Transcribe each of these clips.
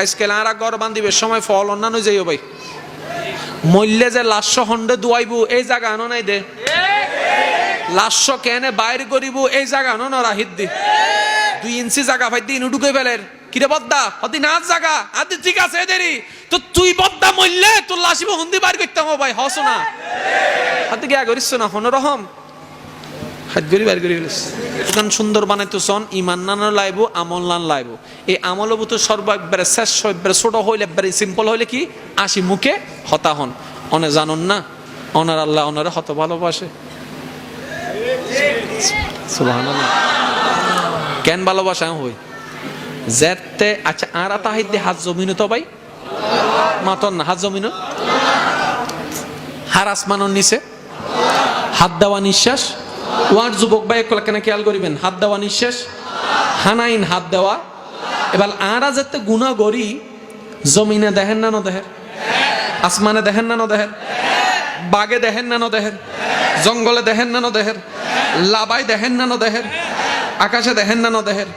আজকে আর গড় বান্ধিবে, সময় ফল, অন্যান্য যাইও ভাই। মল্লে যে লাশ হন্ডে দুয়াইবু, এই জায়গা আনো নাই দে। লাশ কেনে বাইর করিব, এই জায়গা আনো না রাহিত দি। দুই ইঞ্চি জায়গা ভাই, দিন ঢুকে ফেলের। কিরে বদ্দা হদি না জায়গা। আদি ঠিক আছে দেরি। তো তুই বদ্দা মল্লে তোর লাশিব হুন্দি বাইর করতাম ভাই, হস না। হাতে গিয়া করিস না, হন রহম। হাত গরি বাইর করি দোকান সুন্দর বানাইতো সন ইমান নানো লাইব, আমল নান লাইব। এই আমল বুতো সর্ব একবারে শেষ একবারে ছোট হইলে একবারে সিম্পল হইলে কি? আসি মুখে হতা হন। অনে জানুন না, অনার আল্লাহ অনারে হত ভালোবাসে। কেন ভালোবাসা হই? যেতে আচ্ছা আর তাহিদ হাত জমিন তো ভাই? মাতন না, হাত জমিন? হার আসমানর নিচে হাত দেওয়া নিঃশ্বাস। ওয়ার যুবক ভাই একলা কেন খেয়াল করিবেন? হাত দেওয়া নিঃশ্বাস হানাইন হাত দেওয়া। এবার আরা যাতে গুণা করি, জমিনে দেখেন না ন দেহের আসমানে দেখেন না ন দেহের বাগে দেখেন না ন দেহের জঙ্গলে দেখেন না ন দেহের লাবাই দেখেন না ন দেহের আকাশে দেখেন না ন দেহের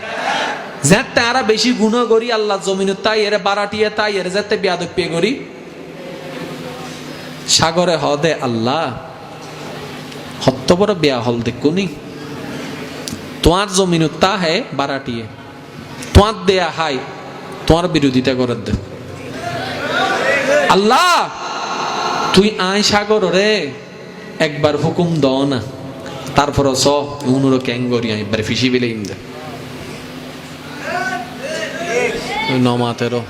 যাতে আরা বেশি গুণ করি আল্লাহ জমিনে, তাই এর বারাটিয়ে, তাই এর যাতে বিয়াদক পেয়ে করি। সাগরে হদে আল্লাহ। বড় বেয়া হল দেখুনি তোমার জমিন তা হে বারাটিয়ে। তোমার দেয়া হাই, তোমার বিরোধিতা করে দে। আল্লাহ, তুই আয় সাগর রে, একবার হুকুম দ না। তারপর স উনুরো ক্যাঙ্গরি একবার ফিসি বেলে ইম দে। ওই নমাতেরও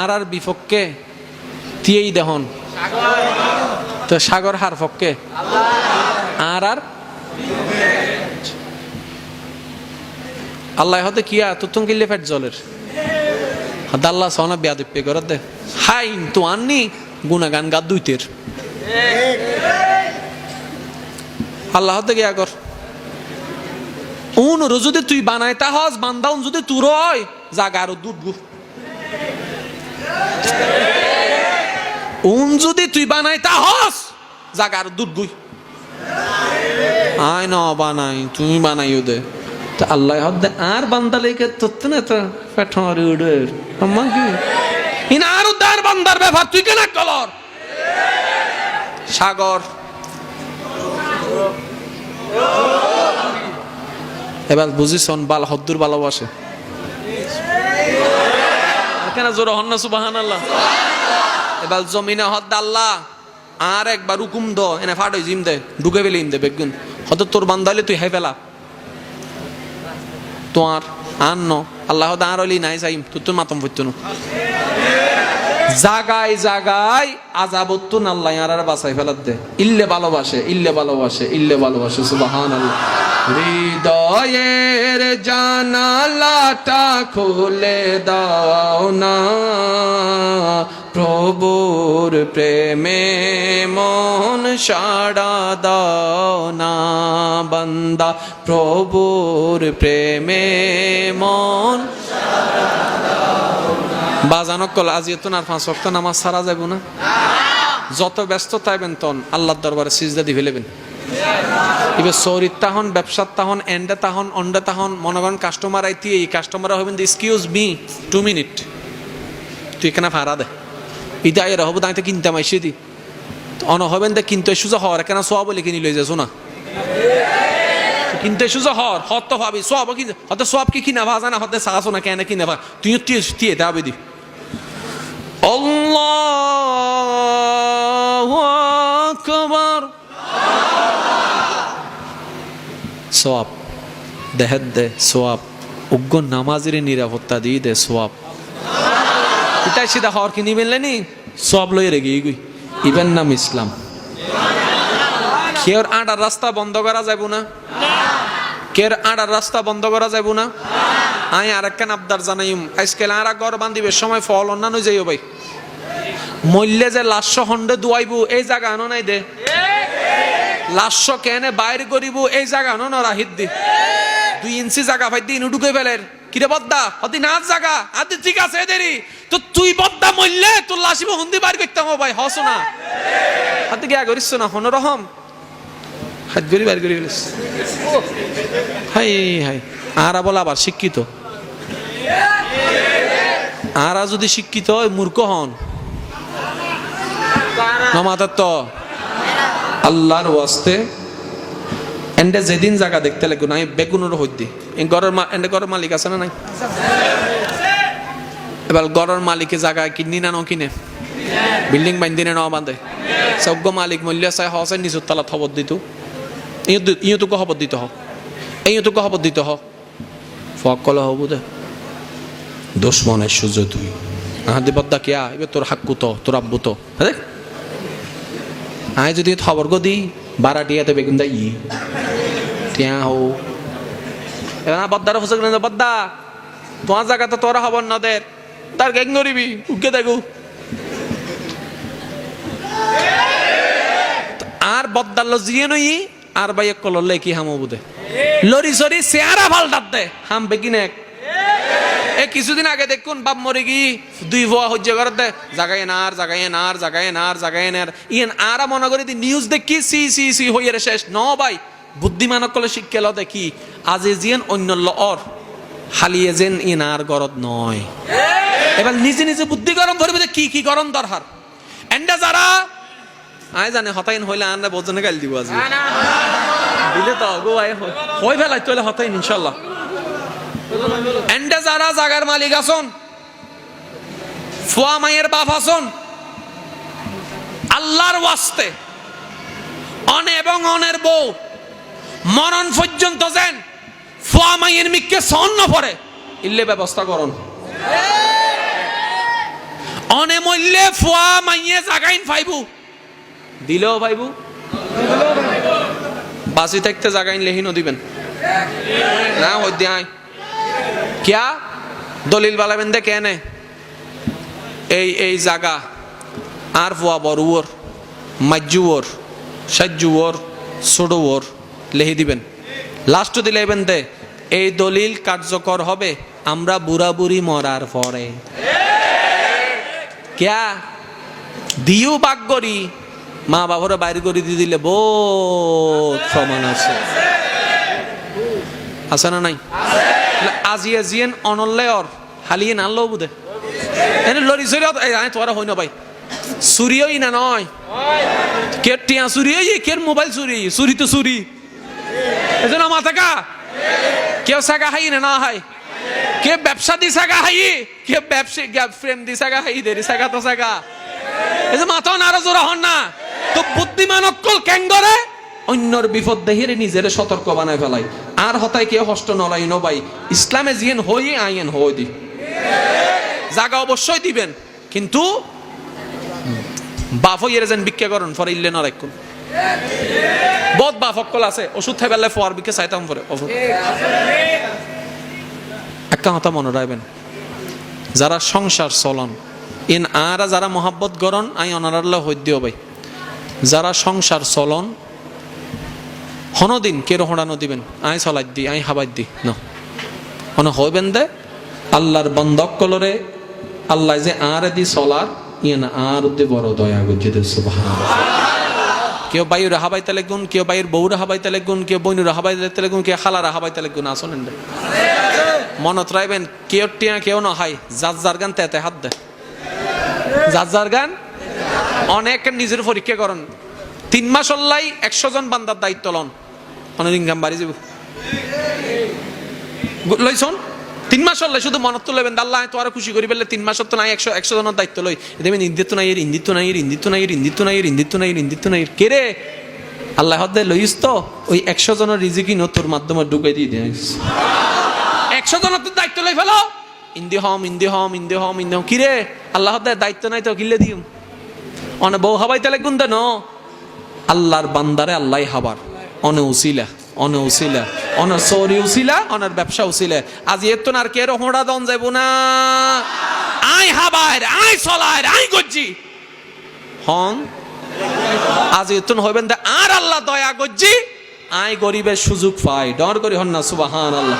আর আর বিপক্ষে, তিয়েই দেহন। তো সাগর হার পক্ষে। আর আর? আল্লাহ হতে কিয়া তুতুন কিল্লে ফেট জলের। হদ আল্লাহ সনা বিয়া দিপ্পে করে দে। হাইন তো আননি? গুনাগান গা দুইতের আল্লাহ হতে গিয়া কর? উন যদি তুই বানাই তা হস, বান্দাউন যদি তুর হয়, জাগা আরও দুধ গু। উন যদি তুই বানাই তা হস, জাগা আরও দুধ গুই। আয় না, বানাই, তুমি বানাইও দে। তো আল্লাহ হদ আর বান্দা লেগে তোত্তে না তো পেঠারি উড়ের আম্মা কি? ইন আর উদ্ধার বান্দার ব্যাপার তুই কেন কলর? সাগর। এবার বুঝিছন বাল হদ্দুর ভালোবাসে কেন জোর হন না সুবাহান আল্লাহ এবার জমিনে হদ্দ আল্লাহ, আর একবার হুকুম দ, এনে ফাট জিম দে ঢুকে ফেলে ইম দে বেগুন হয়তো তোর বান্দালে তুই হাই ফেলা। তোমার আর ন, আল্লাহ আর হলি নাই যাইম তুই তোর মাতম না। জাগায় আজাবত্তুন আল্লাহ, আর আর বাসাই ফেলাত দে। ইল্লে ভালোবাসে ইল্লে ভালোবাসে ইল্লে ভালোবাসে সুবাহান আল্লাহ হৃদয়ের জানালাটা খুলে দাও না। প্রভুর প্রেমে মন সাড়া দাও না বান্দা। প্রভুর প্রেমে মন বাজানক কল, আজি তো আর পাঁচ ওয়াক্ত নামাজ সারা যাব না। যত ব্যস্ত তাইবেন তন, আল্লাহর দরবারে সিজদা দি ফেলেবেন। এবার সৌরিত তাহন, ব্যবসার তাহন, এন্ডে তাহন, অন্ডে তাহন মনগণ কাস্টমার আইতি, এই কাস্টমার হবেন এক্সকিউজ মি টু মিনিট তুই এখানে ভাড়া দে। ইদা এর হব দাঁড়িয়ে কিনতে মাইসে দি অন হবেন দে কিনতে সুজা হওয়ার কেন সোয়া বলে কিনি লই যাছো না কিনতে সুজা হর হত তো ভাবি সব কি হতে সব কি কিনা ভাজা না হতে সাহসো না কেন কিনা ভা তুই তুই দাবি দি আল্লাহু আকবার সোয়াব দেহের দে সোয়াব উগ্র নামাজের নিরাপত্তা দিয়ে দে সোয়াব এটাই সিধা হওয়ার কি নিবেন নি সব লই রেগে গুই। ইবেন নাম ইসলাম। কেউর আটার রাস্তা বন্ধ করা যাব না? কের আটার রাস্তা বন্ধ করা যাব না? আই আর একখান আবদার জানাইম আজকাল আর ঘর বান্ধিবে সময় ফল অন্যান্য যাইও ভাই। মল্লে যে লাশ হন্ডে দুয়াইবু এই জায়গা আনো নাই দে। লাশ কেনে বাইর করিব এই জায়গা আনো না রাহিত দি। দুই ইঞ্চি জায়গা ভাই দিন ঢুকে ফেলের কিরে বদ্দা? হদি না জায়গা আদি ঠিক আছে দেরি। তো তুই বদ্দা মল্লে তোর লাশিব হুন্দি বাইর করতাম ভাই, হস না। হাতে গিয়া করিস না, হন রহম। হাত গরি বাইর করি ফেলিস হাই হাই। আরা বলা আবার শিক্ষিত। আরা যদি শিক্ষিত হয়, মূর্খ হন। নমাতার তো আল্লাহর ওয়াস্তে এন্ডে যেদিন জায়গা দেখতে লাগবে না বেগুনের হইতে ঘরের এন্ডে ঘরের মালিক আছে না নাই? এবার ঘরের মালিকে জায়গা কিনি না ন কিনে বিল্ডিং বাইন্দিনে ন বাঁধে সজ্ঞ মালিক মূল্য চাই হসে নিজের তালা খবর দিত। ইহঁতোকো খবর দিতে হ? এইহঁতোকো খবর দিতে হ? ফক কলে হব দে। দুশ্মন সূর্য তুই। আহাদি বদ্দা কিয়া? এবার তোর হাক্কু তো তোর আব্বু তো। হ্যাঁ যদি খবর গো দি। টিয়াতে বেগুন দা ই টিয়া হো এবার বদ্দার ফুসে গেলেন বদ্দা তোমার জায়গা তো তোরা খবর না দের তার গ্যাং নরিবি উকে দেখু আর বদ্দার লজিয়ে নই আর বাইক কললে কি হামো বুদে লরি সরি চেহারা ভালো দাঁতে হাম বেগি নেক এ কিছুদিন আগে দেখুন বাপ মরে গি দুই ভুয়া হজ্য করত দে জাগায় নার জাগায় নার জাগায় নার জাগায় নার। ইয়েন আরা মনে করি দি নিউজ দেখি সি সি সি হইয়ের শেষ। ন ভাই বুদ্ধিমানক কলে শিক্ষা ল দেখি আজি জিয়েন অন্য অর হালিয়ে যেন ইন আর গরদ নয়। এবার নিজে নিজে বুদ্ধি গরম ধরবে যে কি কি গরম দরকার এন্ডা যারা আয় জানে হতাইন হইলে আনরা বোঝনে গাল দিব আজকে দিলে তো গো আয় হই ফেলাই তোলে হতাইন ইনশাল্লাহ। এন্ডে জাগার মালিক আসন ফুয়া মায়ের বাপ আসন আল্লাহর ওয়াস্তে, অনে এবং অনের বউ, মরণ পর্যন্ত যেন ফুয়া মায়ের মিককে সন্ন পড়ে, ইল্লে ব্যবস্থা করুন। অনে মল্লে ফুয়া মাইয়ে জাগাইন ফাইবু। দিলেও পাইবু বাসি থাকতে জাগাইন লেহিনও দিবেন। না আয়। কিয়া দলিল বালাবেন দে কেনে এই এই জাগা আর ফুয়া বড়ুয়োর মাজ্জুয়োর সাজ্জুয়োর ছোড়োয়োর লেহি দিবেন লাস্ট দিলেবেন দে এই দলিল কার্যকর হবে আমরা বুড়া বুড়ি মরার পরে কিয়া দিও বাগ করি মা বাবারে বাইরে করে দিয়ে দিলে বহুত প্রমাণ আছে আছে না নাই আজি আজিয়েন অনল্লে অর হালিয়ে নানলো বুধে। এনে লরি সরি তোরা হই না ভাই। চুরিই না নয় কে টিয়া চুরি কে মোবাইল চুরি চুরি তো চুরি এজন্য মাথা কা? কেউ সাগা হাই না না হাই কে ব্যবসা দি সাগা হাই কে ব্যবসা ফ্রেম দি সাগা হাই দেরি সাগা তো সাগা এই যে মাথা নারাজ হন না। তো বুদ্ধিমান অক্কল ক্যাঙ্গরে অন্যর বিপদ দেহিরে নিজের সতর্ক বানায় ফেলাই আর হতায় কে হষ্ট নলাই নবাই। ইসলামে জিয়েন হই আইয়েন হই দি। জাগা অবশ্যই দিবেন, কিন্তু বাফ ইয়ে যেন ভিক্ষা করুন ফরে ইল্লে না রাখুন। বহুত বাফ অক্কল আছে, ওষুধ খাই পেলে ফোয়ার বিকে চাইতাম পরে একটা কথা মনে রাখবেন, যারা সংসার চলন, ইন আরা যারা মহাব্বত গরন, আই অনারাল্লা হইদ্য ভাই। যারা সংসার চলন হনদিন, কেরো হড়ানো দিবেন? আই চলাই দি, আই হাবাই দি। ন। হন হইবেন দে, আল্লাহর বন্ধক কলরে, আল্লাহ যে আর দি সলার ইয়ে না আর দি বড় দয়া সুবহানাল্লাহ। কেউ বাইরে হাবাইতে লাগুন, কেউ বাইর বউরা হাবাইতে লাগুন, কেউ বইনুরা হাবাইতে লাগুন, কেউ খালারা হাবাইতে লাগুন, আসলেন দে। মনত রাখবেন কেউ টিয়া, কেউ না হাই, যার যার গান তেতে হাত দে। যার যার গান, অনেক নিজের পরীক্ষা করেন। তিন মাস হল্লাই একশো জন বান্দার দায়িত্ব লন। অনেক ইনকাম বাড়ি যাব। লইছন তিন মাস হল্লাই শুধু মনত তো লইবেন, আল্লাহ তো আরও খুশি করি পেলে তিন মাস তো নাই, একশো একশো জনের দায়িত্ব লই। দেবেন ইন্দিত্ব নাই ইন্দিত্ব নাই ইন্দিত্ব নাই ইন্দিত্ব নাই ইন্দিত্ব নাই ইন্দিত্ব নাই কে রে? আল্লাহ হদ্দে লইস তো, ওই একশো জনের রিজিকি তোর মাধ্যমে ঢুকাই দিয়ে দিয়ে। একশো জনের তো দায়িত্ব লই ফেলো। ইন্দি হম ইন্দি হম ইন্দি হম ইন্দি হম। কিরে আল্লাহ দায়িত্ব নাই তো, কিলে দিম? অনে বউ হাবাইতে লাগুন দেন আল্লাহর বান্দারে আল্লাহ হাবার। অনে উসিলা অনে উসিলা অনে সরি উসিলা অনার ব্যবসা উসিলা আজ এত আর কেরো হোড়া দন যাইব না আই হাবায় আই চলায় আই গজ্জি হন আজ এত হইবেন দে আর আল্লাহ দয়া গজ্জি আই গরিবের সুযোগ পাই ডর করি হন না সুবাহান আল্লাহ